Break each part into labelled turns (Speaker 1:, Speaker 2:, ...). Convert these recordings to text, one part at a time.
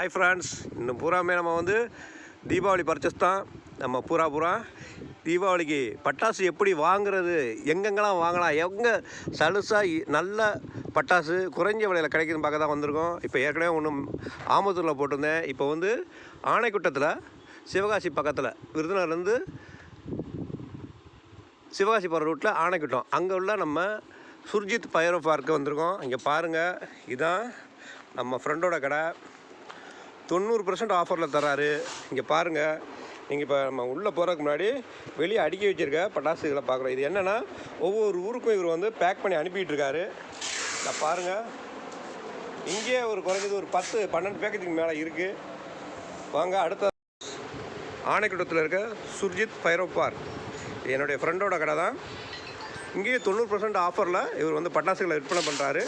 Speaker 1: Hi friends இன்னும் பூராமே நம்ம வந்து தீபாவளி பர்ச்சேஸ் தான். நம்ம பூரா பூரா தீபாவளிக்கு பட்டாசு எப்படி வாங்குறது எங்கெங்கெல்லாம் வாங்கலாம் எங்கே சலுசாக நல்ல பட்டாசு குறைஞ்ச விலையில் கிடைக்குதுன்னு பார்க்க தான் வந்திருக்கோம். இப்போ ஏற்கனவே ஒன்றும் ஆமத்தூரில் போட்டிருந்தேன். இப்போ வந்து ஆணைக்குட்டத்தில் சிவகாசி பக்கத்தில் விருதுநகர்லேருந்து சிவகாசி போகிற ரூட்டில் ஆணைக்குட்டம் அங்கே உள்ள நம்ம சுர்ஜித் பைரோ பார்க்கு வந்திருக்கோம். இங்கே பாருங்கள் இதுதான் நம்ம ஃப்ரெண்டோட கடை. தொண்ணூறு பர்சன்ட் ஆஃபரில் தராரு இங்கே பாருங்கள் நீங்கள் இப்போ நம்ம உள்ளே போகிறதுக்கு முன்னாடி வெளியே அடுக்கி வச்சுருக்க பட்டாசுகளை பார்க்குறோம். இது என்னென்னா ஒவ்வொரு ஊருக்கும் இவர் வந்து பேக் பண்ணி அனுப்பிட்டு இருக்காரு. பாருங்கள் இங்கேயே ஒரு குறைஞ்சது ஒரு பத்து பன்னெண்டு பேக்கெட்டுக்கு மேலே இருக்குது வாங்க அடுத்த ஆனைக்குட்டத்தில் இருக்க சுர்ஜித் பைரோ பார்க் என்னுடைய ஃப்ரெண்டோட கடை தான். இங்கேயே தொண்ணூறு பர்சன்ட் ஆஃபரில் இவர் வந்து பட்டாசுகளை விற்பனை பண்ணுறாரு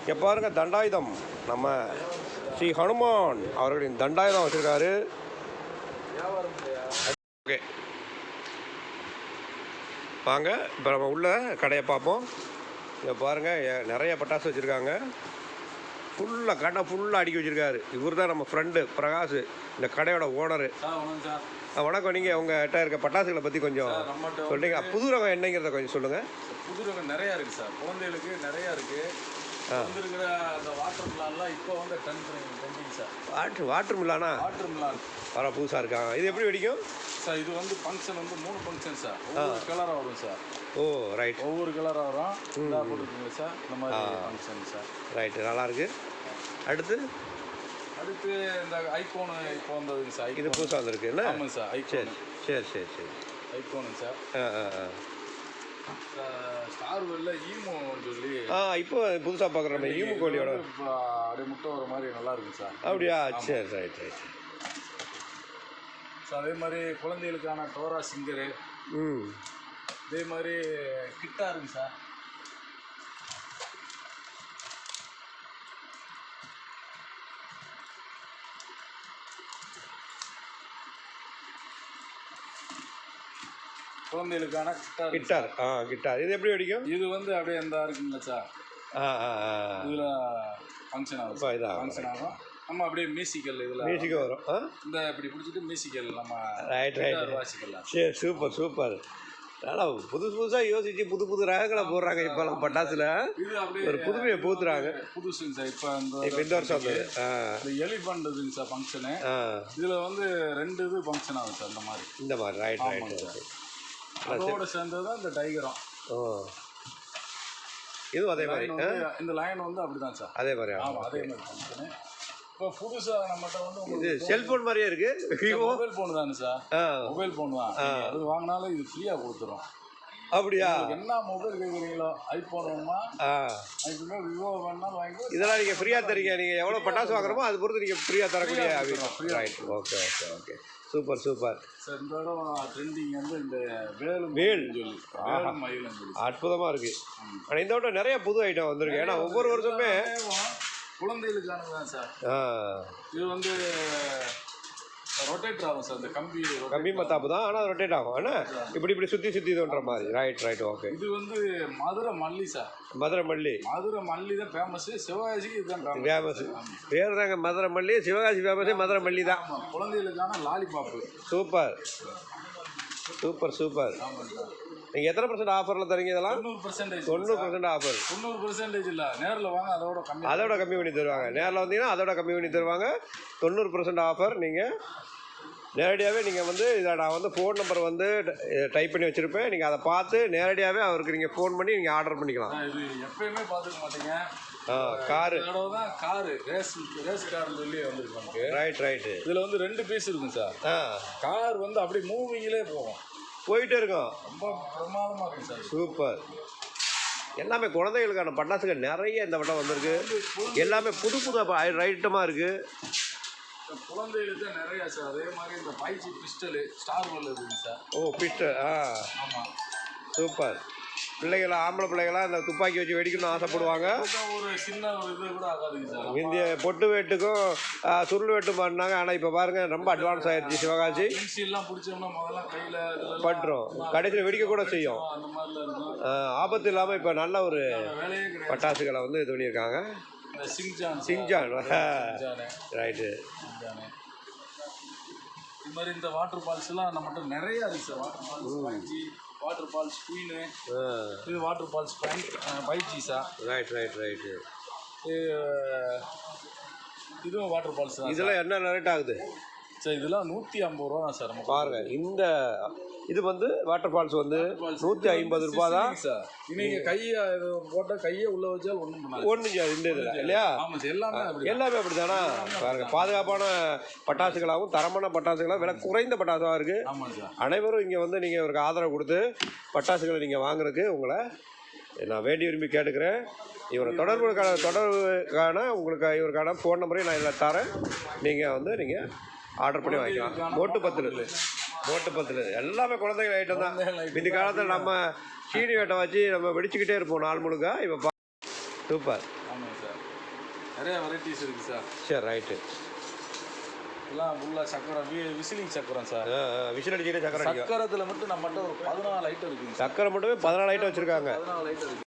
Speaker 1: இங்கே பாருங்கள் தண்டாயுதம். நம்ம ஸ்ரீ ஹனுமான் அவர்களின் தண்டாயுதம் வச்சுருக்காரு. ஓகே. வாங்க இப்போ நம்ம உள்ள கடையை பார்ப்போம். இங்கே பாருங்கள் நிறைய பட்டாசு வச்சுருக்காங்க. ஃபுல்லாக கடை ஃபுல்லாக அடுக்கி வச்சுருக்காரு. இவர் தான் நம்ம ஃப்ரெண்டு பிரகாஷ் இந்த கடையோட ஓனரு
Speaker 2: வணக்கம்
Speaker 1: நீங்கள் உங்கள்கிட்ட இருக்க பட்டாசுகளை பற்றி கொஞ்சம் சொல்றீங்க. புது ரகம் என்னங்கிறத கொஞ்சம் சொல்லுங்கள்
Speaker 2: புது ரகம் நிறையா இருக்குது சார். குழந்தைகளுக்கு நிறையா இருக்குது வந்திருக்கிற அந்த வாட்டர் மிலான்லாம் இப்போ வந்து ட்ரெண்டிங் சார்
Speaker 1: வாட்ரு வாட்டர் மில்லானா
Speaker 2: வாட்டர் மிலான்
Speaker 1: வர புதுசாக இருக்காங்க இது எப்படி வெடிக்கும்?
Speaker 2: சார் இது வந்து ஃபங்க்ஷன் வந்து மூணு ஃபங்க்ஷன் சார் ஒவ்வொரு கலராக வரும் சார்
Speaker 1: ஓ ரைட்
Speaker 2: ஒவ்வொரு கலராக வரும். இந்த போட்டுருக்கீங்க சார் இந்த மாதிரி ஃபங்க்ஷன் சார்
Speaker 1: ரைட்டு நல்லா இருக்கு அடுத்து?
Speaker 2: அடுத்து இந்த ஐகோனு இப்போ வந்ததுங்க சார்
Speaker 1: இது புதுசாக வந்திருக்கு என்ன?
Speaker 2: ஆமாங்க சார்
Speaker 1: சரி
Speaker 2: ஐகோனு
Speaker 1: சரி சரி சரி.
Speaker 2: ஐகோனுங்க சார்
Speaker 1: ஆ ஆ ஆ.
Speaker 2: ஸ்டார் வெல்ல ஈமோன்னு சொல்லி.
Speaker 1: ஆ இப்போ புதுசாக பார்க்குற நம்ம ஈமு கோழியோட.
Speaker 2: அப்படியே முட்டை வர மாதிரி நல்லா இருக்குங்க சார்.
Speaker 1: அப்படியா? சரி ரைட் ரைட்
Speaker 2: ஸோ அதே மாதிரி குழந்தைகளுக்கான டோரா சிங்கரு.
Speaker 1: ம்.
Speaker 2: அதே மாதிரி கிட்டா இருக்கு சார். குழந்தைகளுக்கான கிட்டா இருக்கு.
Speaker 1: கிட்டார். ஆ கிட்டார். இது எப்படி வெடிக்கும்?
Speaker 2: இது வந்து அப்படியே இந்த இருக்குங்களா சார்
Speaker 1: ஆ ஆ ஆ.
Speaker 2: இதில் ஃபங்க்ஷன் ஆகும்.
Speaker 1: இப்போ இதான்.
Speaker 2: ஃபங்க்ஷன் ஆகும். நம்ம அப்படியே மியூசிக்கல் இதில்
Speaker 1: மியூசிக்கு வரும். ஆ?
Speaker 2: இந்த இப்படி பிடிச்சிட்டு மியூசிக்கல் நம்ம
Speaker 1: ரைட் ரைட்
Speaker 2: guitar வாசிக்கலாம்.
Speaker 1: சரி சூப்பர் சூப்பர் நல்லா புதுசு புதுசாக யோசிச்சு புது புது ரகங்களை போடுறாங்க இப்போலாம் பட்டாசுல.
Speaker 2: இது அப்படியே
Speaker 1: ஒரு புதுமையை பூத்துறாங்க.
Speaker 2: புதுசுங்க சார் இப்போ இந்த
Speaker 1: இப்போ இந்த வருஷம் வந்தது ஆ.
Speaker 2: இந்த எலிஃபண்ட் இதுங்க சார் ஃபங்க்ஷனு
Speaker 1: ஆ.
Speaker 2: இதில் வந்து ரெண்டு இது ஃபங்க்ஷன் ஆகும் சார் இந்த மாதிரி.
Speaker 1: இந்த மாதிரி. ரைட் ரைட்
Speaker 2: அதோட சேர்ந்தது தான் இந்த டைகரம்
Speaker 1: ஓ. இதுவும் அதே மாதிரி
Speaker 2: இந்த லைன் வந்து அப்படிதான் சார்.
Speaker 1: அதே மாதிரி
Speaker 2: ஆமாம் அதே மாதிரி ஃபங்க்ஷனு இப்போ புதுசாக நம்மகிட்ட வந்து
Speaker 1: இது செல்ஃபோன் மாதிரியே இருக்கு விவோ
Speaker 2: மொபைல் ஃபோன் தானே சார். மொபைல் ஃபோன் தான். அது வாங்கினாலும் இது ஃப்ரீயாக கொடுத்துரும்.
Speaker 1: அப்படியா?
Speaker 2: என்ன மொபைல் கேட்குறீங்களோ ஐஃபோன் வேணுமா? விவோ வேணாலும் வாங்கி
Speaker 1: இதெல்லாம் நீங்கள் ஃப்ரீயாக தரீங்க நீங்கள் எவ்வளோ பட்டாசு வாங்குறமோ அது பொறுத்து நீங்கள் ஃப்ரீயாக தரக்கூடிய right okay okay okay super super
Speaker 2: sir இந்த இடம் ட்ரெண்டிங் வந்து இந்த வேலும்
Speaker 1: வேல்.
Speaker 2: சொல்லி.
Speaker 1: அற்புதமாக இருக்குது ஆனால் இந்த விட நிறைய புது ஐட்டம் வந்திருக்கு. ஏன்னா ஒவ்வொரு வருஷமே
Speaker 2: குழந்தைகளுக்கானது தான் சார் இது வந்து ரொட்டேட் ஆகும் சார் இந்த கம்பி
Speaker 1: கம்மி மத்தாப்பு தான் ஆனால் ரொட்டேட் ஆகும். என்ன? இப்படி இப்படி சுற்றி சுற்றி இதுன்ற மாதிரி. ரைட் ரைட் ஓகே
Speaker 2: இது வந்து மதுரை மல்லி சார்
Speaker 1: மதுரை மல்லி.
Speaker 2: மதுரை மல்லி தான் ஃபேமஸ் சிவகாசிக்கு இதுதான்
Speaker 1: ஃபேமஸ் பேர் தாங்க மதுரை மல்லி சிவகாசி ஃபேமஸே மதுரை மல்லி தான்.
Speaker 2: குழந்தைகளுக்கான லாலிபாப்பு
Speaker 1: சூப்பர் சூப்பர் சூப்பர் நீங்கள் எத்தனை பர்சன்ட் ஆஃபரில் தரீங்க இதெல்லாம்?
Speaker 2: தொண்ணூறு பர்சன்டேஜ்
Speaker 1: தொண்ணூறு பர்சன்ட் ஆஃபர்
Speaker 2: தொண்ணூறு பர்சன்டேஜ் இல்லை. நேரில் வாங்க அதோட கம்மி
Speaker 1: அதோட கம்மி பண்ணி தருவாங்க. நேரில் வந்தீங்கன்னா அதோட கம்மி பண்ணி தருவாங்க. தொண்ணூறு பர்சன்ட் ஆஃபர் நீங்கள் நேரடியாகவே நீங்கள் வந்து இதை நான் வந்து ஃபோன் நம்பர் வந்து டைப் பண்ணி வச்சுருப்பேன். நீங்கள் அதை பார்த்து நேரடியாகவே அவருக்கு நீங்கள் ஃபோன் பண்ணி நீங்கள் ஆர்டர் பண்ணிக்கலாம்.
Speaker 2: இது எப்பயுமே பார்த்துக்க மாட்டீங்க.
Speaker 1: ஆ காரு.
Speaker 2: தான் காரு ரேஸ் ரேஸ் கார்னு சொல்லி வந்திருக்கு நமக்கு.
Speaker 1: ரைட் ரைட்டு
Speaker 2: இதில் வந்து ரெண்டு பீஸ் இருக்கும் சார்.
Speaker 1: ஆ.
Speaker 2: கார் வந்து அப்படியே மூவிங்கிலே போகும்.
Speaker 1: போயிட்டே இருக்கோம்.
Speaker 2: ரொம்ப பிரமாதமாக இருக்கும் சார்.
Speaker 1: சூப்பர். எல்லாமே குழந்தைகளுக்கான பட்டாசுகள் நிறைய இந்த வட்டம் வந்திருக்கு. எல்லாமே புது புது ஐட்டமாக இருக்குது
Speaker 2: குழந்தைகளுக்கு நிறையா சார். அதே மாதிரி இந்த பைஜி பிஸ்டலு ஸ்டார் இருக்குங்க சார்.
Speaker 1: ஓ பிஸ்டல் ஆ.
Speaker 2: ஆமாம்
Speaker 1: சூப்பர். பிள்ளைகளா ஆம்பளை பிள்ளைகளாம் இந்த துப்பாக்கி வச்சு வெடிக்கணும்னு ஆசைப்படுவாங்க.
Speaker 2: ஒரு சின்ன ஒரு இது கூட ஆகாதுங்க சார்
Speaker 1: இந்திய பொட்டு வெட்டுக்கும் சுருள் வெட்டும் பண்ணாங்க ஆனால் இப்போ பாருங்கள் ரொம்ப அட்வான்ஸ் ஆயிடுச்சு சிவகாசி.
Speaker 2: பென்சில்லாம் பிடிச்சோம்னா முதல்ல கையில்
Speaker 1: பட்டுரும் கடைசியில் வெடிக்க கூட செய்யும்.
Speaker 2: அந்த
Speaker 1: ஆபத்து இல்லாமல் இப்போ நல்ல ஒரு பட்டாசுகளை வந்து இது பண்ணியிருக்காங்க.
Speaker 2: சிங்ஜான்.
Speaker 1: ரைட்டு.
Speaker 2: இது மாதிரி இந்த வாட்டர் ஃபால்ஸ் எல்லாம் நம்மகிட்ட நிறைய இருக்கு sir. Waterfalls waterfalls queen இது வாட்டர் ஃபால்ஸ் பைஜி சார்
Speaker 1: ரைட் ரைட் ரைட்டு
Speaker 2: இதுவும் வாட்டர் ஃபால்ஸ் தான்
Speaker 1: இதெல்லாம் என்ன ரேட் ஆகுது?
Speaker 2: சார் இதெல்லாம் நூற்றி ஐம்பது ரூபா தான் சார் நம்ம
Speaker 1: பாருங்க இந்த இது வந்து வாட்டர் ஃபால்ஸ் வந்து நூற்றி ஐம்பது ரூபா தான்.
Speaker 2: சார். நீங்க கையை போட்டால் கையை உள்ள வச்சால் ஒன்றும் பண்ணாது.
Speaker 1: ஒன்று இந்த இதில் இல்லையா?
Speaker 2: ஆமாம் சார் எல்லாமே அப்படி
Speaker 1: எல்லாமே அப்படிதானா? பாருங்க பாதுகாப்பான பட்டாசுகளாகவும் தரமான பட்டாசுகளாகவும் விலை குறைந்த பட்டாசுவாக இருக்குது
Speaker 2: ஆமாம் சார்.
Speaker 1: அனைவரும் இங்கே வந்து நீங்கள் இவருக்கு ஆதரவு கொடுத்து பட்டாசுகளை நீங்கள் வாங்குறதுக்கு உங்களை நான் வேண்டி விரும்பி கேட்டுக்கிறேன். இவரை தொடர்புக்கான தொடர்புக்கான உங்களுக்கு இவருக்கான ஃபோன் நம்பரையும் நான் இதில் தரேன். நீங்கள் வந்து நீங்கள் ஆர்டர் பண்ணி வாங்கிக்கலாம். மோட்டு பத்தில் மோட்டு பத்தில் எல்லாமே குழந்தைகள் ஐட்டம் தான். இந்த காலத்தில் நம்ம சீனி வேட்டை வச்சு நம்ம வெடிச்சுக்கிட்டே இருப்போம் நாள் முழுக்க. இப்போ சூப்பர்
Speaker 2: ஆமாம் சார். நிறைய வெரைட்டிஸ் இருக்குது சார்.
Speaker 1: சரி ரைட்டு
Speaker 2: எல்லாம் ஃபுல்லாக சக்கரம் விசிலிங் சக்கரம் சார்.
Speaker 1: விசில் அடிச்சுக்கிட்டே சக்கரை அடிக்கும்.
Speaker 2: சக்கரத்தில் மட்டும் நம்மகிட்ட ஒரு பதினாலு ஐட்டம் இருக்குங்க சார்.
Speaker 1: சக்கரை மட்டுமே பதினாலு ஐட்டம் வச்சுருக்காங்க.
Speaker 2: பதினாலு ஐட்டம் இருக்கு.